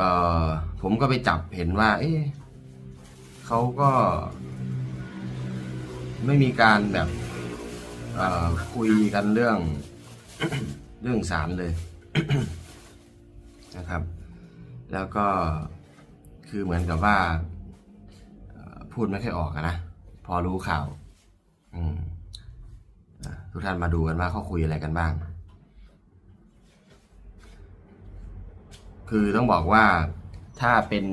ก็ผมก็ไปจับเห็นว่า เอ๊ะเขาก็ ไม่มีการแบบคุยกันเรื่องเรื่องสารเลยนะครับ แล้วก็คือเหมือนกับว่าพูดไม่ค่อยออกนะ พอรู้ข่าวทุกท่านมาดูกันว่าเขาคุยอะไรกันบ้าง คือต้องบอกว่าถ้าเป็น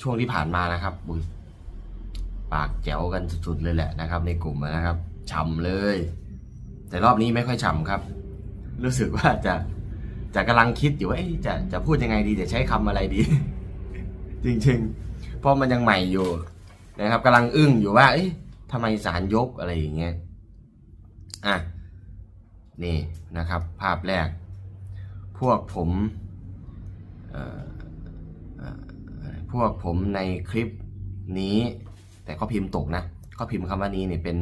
ช่วงที่ผ่านมานะครับอุยปากแจ๋วกันสุดๆเลยแหละนะครับ ในกลุ่มนะครับฉ่ำเลย แต่รอบนี้ไม่ค่อยฉ่ำครับ รู้สึกว่าจะจะกำลังคิดอยู่ว่าจะจะพูดยังไงดีจะใช้คำอะไรดี จริงๆ เพราะมันยังใหม่อยู่นะครับกำลังอึ้งอยู่ว่า เอ๊ะทำไมสารยกอะไรอย่างเงี้ยอะนี่นะครับ ภาพแรก พวกผมพวกผมในคลิปนี้ แต่ก็พิมพ์ตกนะก็พิมพ์คำว่านี้เนี่ยเป็น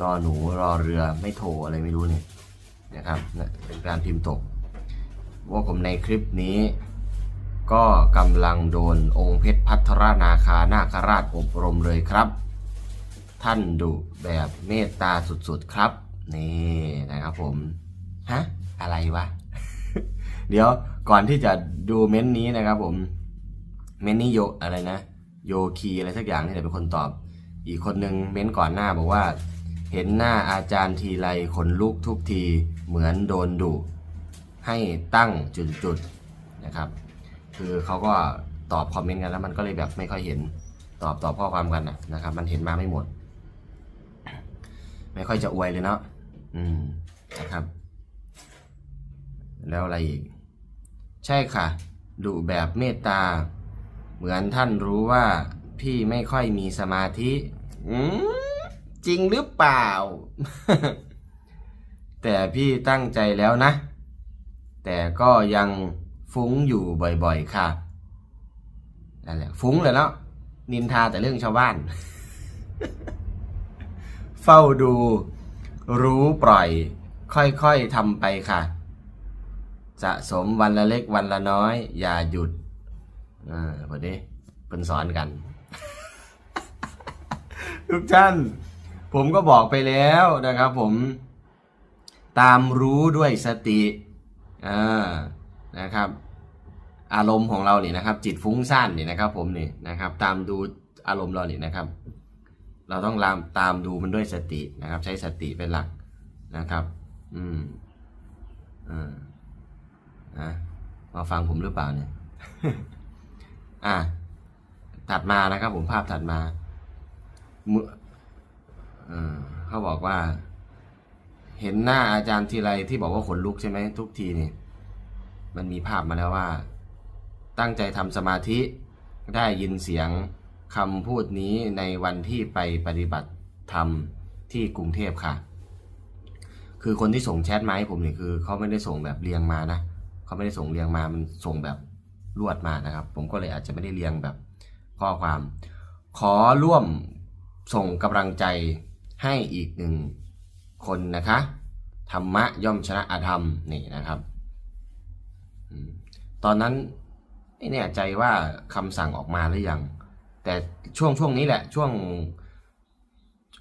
นอหนูรอเรือไม่โทรอะไรไม่รู้เนี่ยนะครับเป็นการพิมพ์ตกว่าผมในคลิปนี้ ก็กำลังโดนองค์เพชรพัทรนาคานาคราชอบรมเลยครับ ท่านดุแบบเมตตาสุดๆครับ นี่นะครับผม ฮะ อะไรวะ เดี๋ยวก่อนที่จะดูเม้นต์นี้นะครับผม เม้นต์นี้โยอะไรนะ โยคีอะไรสักอย่างนี่แหละเป็นคนตอบ อีกคนนึงเม้นต์ก่อนหน้าบอกว่า เห็นหน้าอาจารย์ทีไรขนลุกทุกทีเหมือนโดนดุให้ตั้งจุดๆนะครับ คือเขาก็ตอบคอมเมนต์กันแล้วมันก็เลยแบบไม่ค่อยเห็นตอบตอบข้อความกันนะนะครับ มันเห็นมาไม่หมด ไม่ค่อยจะอวยเลยเนาะอืมนะครับ แล้วอะไรอีก ใช่ค่ะดุแบบเมตตา เหมือนท่านรู้ว่าพี่ไม่ค่อยมีสมาธิ อืมจริงหรือเปล่า แต่พี่ตั้งใจแล้วนะ แต่ก็ยังฟุ้งอยู่บ่อยๆค่ะนั่นแหละฟุ้งเลยเนาะนินทาแต่เรื่องชาวบ้าน เฝ้าดู รู้ปล่อย ค่อยๆทำไปค่ะ สะสมวันละเล็กวันละน้อย อย่าหยุดอ่าพอดีเป็นสอนกัน ทุกท่าน ผมก็บอกไปแล้วนะครับ ผม ตามรู้ด้วยสติอ่านะครับ อารมณ์ของเราเนี่ยนะครับ จิตฟุ้งซ่านเนี่ยนะครับ ผมเนี่ยนะครับ ตามดูอารมณ์เราเนี่ยนะครับ เราต้องตามตามดูมันด้วยสตินะครับ ใช้สติเป็นหลักนะครับ อืมอ่า นะมาฟังผมหรือเปล่าเนี่ย อะถัดมานะครับผมภาพถัดมาเมื่อเอ่อเขาบอกว่า เห็นหน้าอาจารย์ทีไรที่บอกว่าขนลุกใช่ไหมทุกทีเนี่ยมันมีภาพมาแล้วว่า ตั้งใจทำสมาธิได้ยินเสียงคำพูดนี้ในวันที่ไปปฏิบัติธรรมที่กรุงเทพค่ะ คือคนที่ส่งแชทมาให้ผมเนี่ยคือเขาไม่ได้ส่งแบบเรียงมานะ เขาไม่ได้ส่งเรียงมามันส่งแบบรวดมานะครับ ผมก็เลยอาจจะไม่ได้เรียงแบบข้อความ ขอร่วมส่งกำลังใจให้อีกหนึ่งคนนะคะธรรมะย่อมชนะอธรรมนี่นะครับ ตอนนั้นไม่แน่ใจว่าคำสั่งออกมาหรือยัง แต่ช่วงช่วงนี้แหละช่วง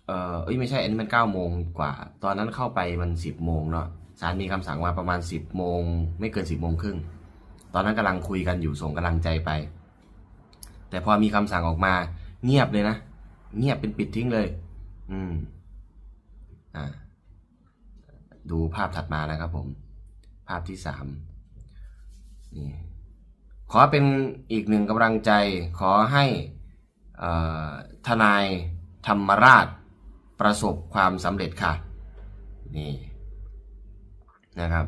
เอ้ยไม่ใช่อันนี้มันเก้าโมงกว่า ตอนนั้นเข้าไปมันสิบโมงเนาะ ศาลมีคำสั่งมาประมาณสิบโมงไม่เกินสิบโมงครึ่งตอนนั้นกำลังคุยกันอยู่ส่งกำลังใจไป แต่พอมีคำสั่งออกมา เงียบเลยนะ เงียบเป็นปิดทิ้งเลย อืมอ่าดูภาพถัดมานะครับผม ภาพที่สามนี่ขอเป็นอีกหนึ่งกำลังใจ ขอให้เอ่อทนายธรรมราชประสบความสำเร็จค่ะ นี่ นะครับ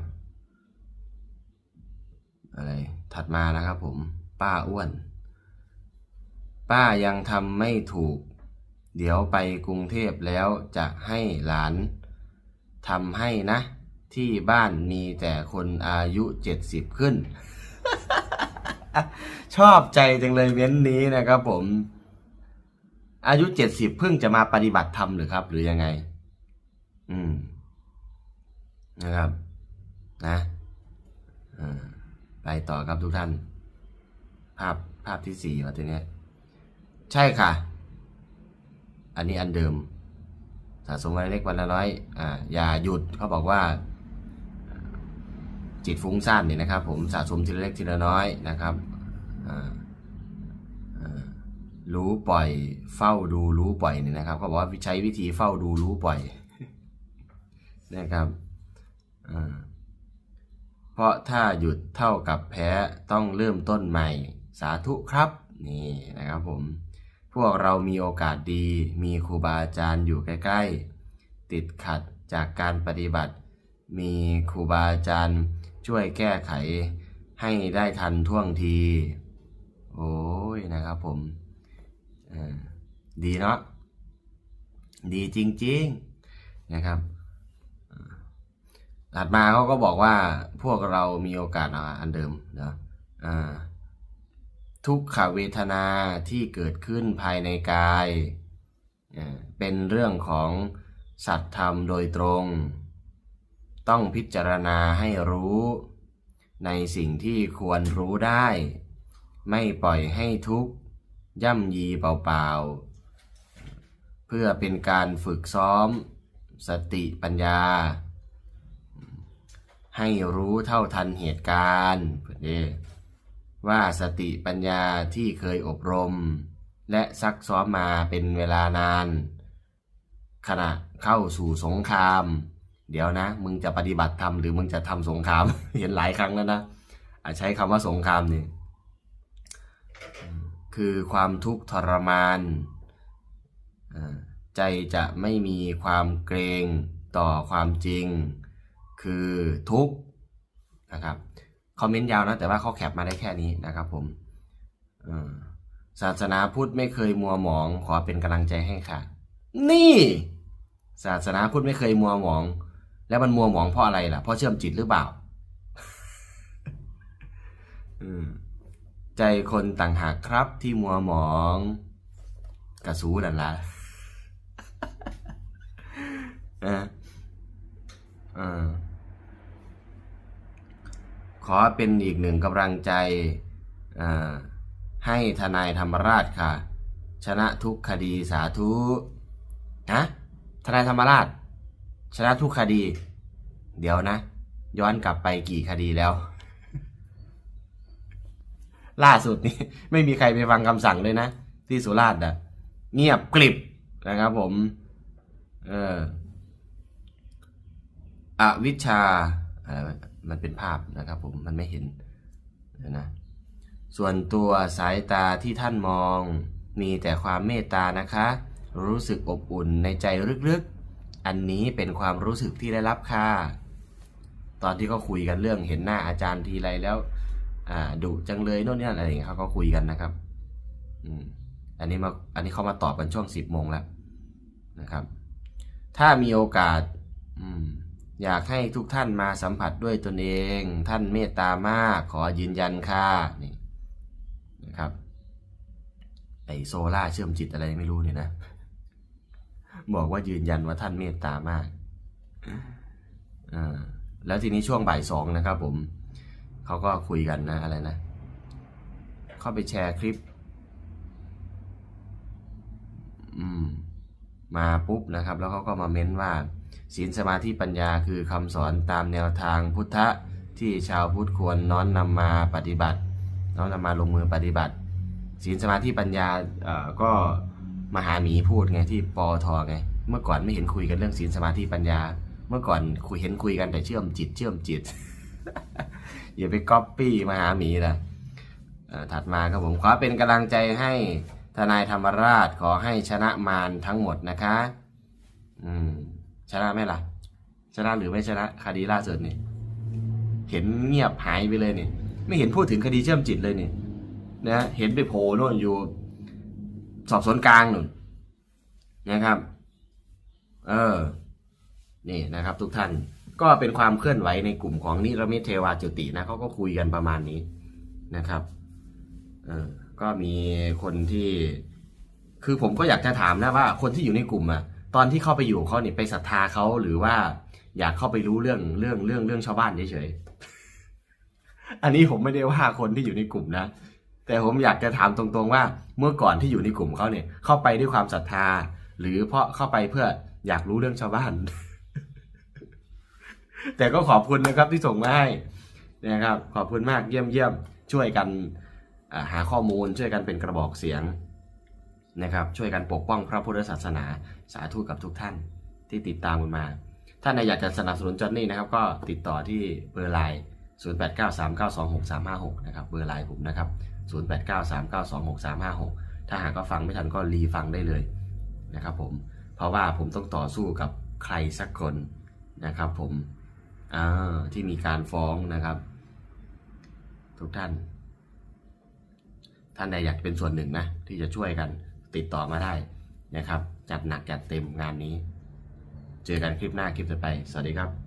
อะไรถัดมานะครับผม ป้าอ้วน ป้ายังทำไม่ถูก เดี๋ยวไปกรุงเทพแล้วจะให้หลานทำให้นะ ที่บ้านมีแต่คนอายุเจ็ดสิบขึ้น ชอบใจจังเลยเว้นนี้นะครับผมอายุเจ็ดสิบเพิ่งจะมาปฏิบัติธรรมหรือครับ หรือยังไง อืม นะครับ นะไปต่อครับทุกท่าน ภาพภาพที่สี่มาทีนี้ใช่ค่ะ อันนี้อันเดิม สะสมวันเล็กวันละน้อยอ่าอย่าหยุดเขาบอกว่า จิตฟุ้งซ่านเนี่ยนะครับ ผมสะสมทีละเล็กทีละน้อยนะครับรู้ปล่อยเฝ้าดูรู้ปล่อยเนี่ยนะครับเขาบอกว่าใช้วิธีเฝ้าดูรู้ปล่อยนะครับอ่า เพราะถ้าหยุดเท่ากับแพ้ต้องเริ่มต้นใหม่ สาธุครับ นี่นะครับผม พวกเรามีโอกาสดี มีครูบาอาจารย์อยู่ใกล้ ๆ ติดขัดจากการปฏิบัติ มีครูบาอาจารย์ช่วยแก้ไขให้ได้ทันท่วงที โอ้ยนะครับผมดีเนาะดีจริง ๆ นะครับ ถัดมาเขาก็บอกว่าพวกเรามีโอกาสอ,อันเดิมนะทุกขเวทนาที่เกิดขึ้นภายในกาย เป็นเรื่องของสัตธรรมโดยตรง ต้องพิจารณาให้รู้ในสิ่งที่ควรรู้ได้ ไม่ปล่อยให้ทุกย่ำยีเปล่าๆ เพื่อเป็นการฝึกซ้อม สติปัญญา ให้รู้เท่าทันเหตุการณ์เด้ว่าสติปัญญาที่เคยอบรม และซักซ้อมมาเป็นเวลานาน ขณะเข้าสู่สงคราม เดี๋ยวนะ มึงจะปฏิบัติธรรมหรือมึงจะทำสงคราม เห็นหลายครั้งแล้วนะอะใช้คำว่าสงครามนี่คือความทุกข์ทรมานใจจะไม่มีความเกรงต่อความจริง คือทุกนะครับคอมเมนต์ยาวนะ แต่ว่าเขาแคปมาได้แค่นี้นะครับผมศาสนาพุทธไม่เคยมัวหมอง ขอเป็นกำลังใจให้ค่ะ นี่ ศาสนาพุทธไม่เคยมัวหมอง แล้วมันมัวหมองเพราะอะไรล่ะเพราะเชื่อมจิตหรือเปล่าใจคนต่างหากครับที่มัวหมองกระสูดันละเออเออ ขอเป็นอีกหนึ่งกำลังใจให้ทนายธรรมราชค่ะ ชนะทุกคดีสาธุนะทนายธรรมราช ชนะทุกคดี เดี๋ยวนะ ย้อนกลับไปกี่คดีแล้ว ล่าสุดนี่ไม่มีใครไปฟังคำสั่งเลยนะ ที่สุราษฎร์อะเงียบกริบนะครับผม เอออวิชชาอะไร มันเป็นภาพนะครับผมมันไม่เห็นนะส่วนตัวสายตาที่ท่านมองมีแต่ความเมตตานะคะ รู้สึกอบอุ่นในใจลึกๆ อันนี้เป็นความรู้สึกที่ได้รับค่ะ ตอนที่เขาคุยกันเรื่องเห็นหน้าอาจารย์ทีไรแล้วดุจังเลยโน่นนี่นั่นอะไรอย่างเงี้ยเขาก็คุยกันนะครับอันนี้มาอันนี้เขามาตอบกันช่วงสิบโมงแล้วนะครับ ถ้ามีโอกาส อืม อยากให้ทุกท่านมาสัมผัสด้วยตนเอง ท่านเมตตามากขอยืนยันค่ะนี่นะครับไอโซล่าเชื่อมจิตอะไรไม่รู้เนี่ยนะ บอกว่ายืนยันว่าท่านเมตตามากอ่าแล้วทีนี้ช่วงบ่ายสองนะครับผมเขาก็คุยกันนะอะไรนะ เข้าไปแชร์คลิป อืม มาปุ๊บนะครับ แล้วเขาก็มาเม้นว่า ศีลสมาธิปัญญาคือคำสอนตามแนวทางพุทธะที่ชาวพุทธควรน้อมนำมาปฏิบัติ น้อมนำมาลงมือปฏิบัติ ศีลสมาธิปัญญาเอ่อก็มหาหมีพูดไงที่ปอทไง เมื่อก่อนไม่เห็นคุยกันเรื่องศีลสมาธิปัญญา เมื่อก่อนคุยเห็นคุยกันแต่เชื่อมจิตเชื่อมจิต อย่าไปก๊อปปี้มหาหมีนะถัดมาครับผมขอเป็นกำลังใจให้ทนายธรรมราชขอให้ชนะมารทั้งหมดนะคะ อืม ชนะไหมล่ะ ชนะหรือไม่ชนะคดีล่าสุดนี่ เห็นเงียบหายไปเลยนี่ ไม่เห็นพูดถึงคดีเชื่อมจิตเลยนี่นะเห็นไปโผล่น่นอยู่ สอบสวนกลางหนู่นนะครับ เออ นี่นะครับ ทุกท่านก็เป็นความเคลื่อนไหวในกลุ่มของนิรมิตเทวาจุตินะเขาก็คุยกันประมาณนี้นะครับ เออก็มีคนที่ คือผมก็อยากจะถามนะว่า คนที่อยู่ในกลุ่มอะ ตอนที่เข้าไปอยู่เขาเนี่ยไปศรัทธาเขาหรือว่า อยากเข้าไปรู้เรื่องเรื่องเรื่องเรื่องชาวบ้านเฉยๆอันนี้ผมไม่ได้ว่าคนที่อยู่ในกลุ่มนะ แต่ผมอยากจะถามตรงๆว่า เมื่อก่อนที่อยู่ในกลุ่มเขาเนี่ยเข้าไปด้วยความศรัทธา หรือเพราะเข้าไปเพื่ออยากรู้เรื่องชาวบ้าน แต่ก็ขอบคุณนะครับที่ส่งมาให้นะครับ ขอบคุณมากเยี่ยมเยี่ยมช่วยกันหาข้อมูลช่วยกันเป็นกระบอกเสียง นะครับ ช่วยกันปกป้องพระพุทธศาสนาสาธุกับทุกท่านที่ติดตามกันมา ถ้าในอยากจะสนับสนุนจอนนี่นะครับ ก็ติดต่อที่เบอร์ไลน์0893926356 นะครับ เบอร์ไลน์ผมนะครับ 0893926356 ถ้าหากก็ฟังไม่ทันก็รีฟังได้เลยนะครับผม เพราะว่าผมต้องต่อสู้กับใครสักคนนะครับผมอ่าที่มีการฟ้องนะครับ ทุกท่าน ท่านใดอยากเป็นส่วนหนึ่งนะ ที่จะช่วยกัน ติดต่อมาได้นะครับ จัดหนักจัดเต็มงานนี้ เจอกันคลิปหน้าคลิปต่อไป สวัสดีครับ